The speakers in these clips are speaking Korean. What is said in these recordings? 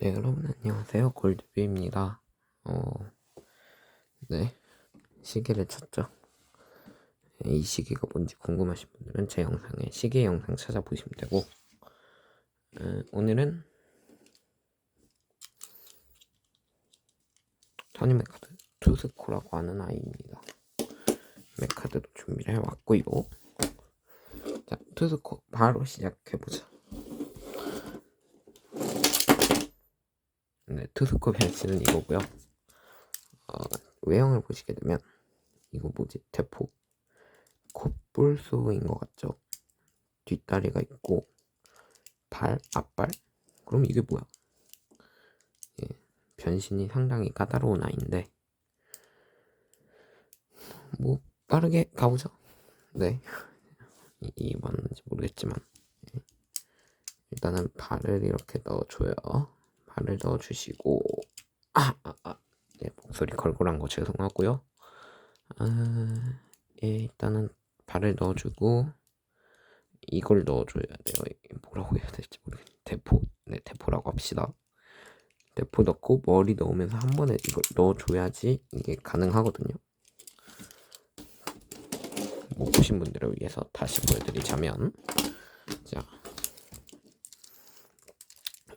네, 여러분 안녕하세요. 골드뷰입니다. 어, 네, 시계를 찾죠. 네, 이 시계가 뭔지 궁금하신 분들은 제 영상에 시계 영상 찾아보시면 되고, 어, 오늘은 토니 메카드 투스코라고 하는 아이입니다. 메카드도 준비를 해왔고요. 자, 투스코 바로 시작해보자. 네, 투스코 변신은 이거고요. 어, 외형을 보시게 되면 이거 뭐지? 대포 콧볼소인 것 같죠? 뒷다리가 있고 발, 앞발? 그럼 이게 뭐야? 예, 변신이 상당히 까다로운 아이인데 뭐 빠르게 가보죠. 네, 이, 이 맞는지 모르겠지만 예. 일단은 발을 이렇게 넣어줘요. 발을 넣어주시고 아, 아, 아. 네, 목소리 걸걸한 거 죄송하고요. 아, 예, 일단은 발을 넣어주고 이걸 넣어줘야 돼요. 뭐라고 해야 될지 모르겠네. 대포, 네, 대포라고 합시다. 대포 넣고 머리 넣으면서 한 번에 이걸 넣어줘야지 이게 가능하거든요. 못 보신 분들을 위해서 다시 보여드리자면, 자,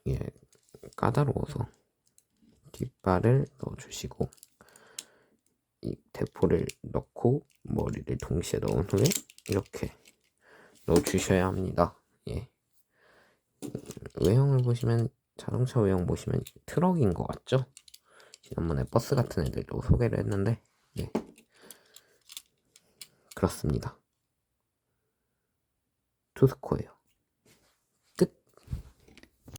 예, 까다로워서 뒷발을 넣어주시고 이 대포를 넣고 머리를 동시에 넣은 후에 이렇게 넣어주셔야 합니다. 예. 음, 외형을 보시면 자동차 외형 보시면 트럭인 것 같죠? 지난번에 버스 같은 애들도 소개를 했는데 예. 그렇습니다. 투스코예요.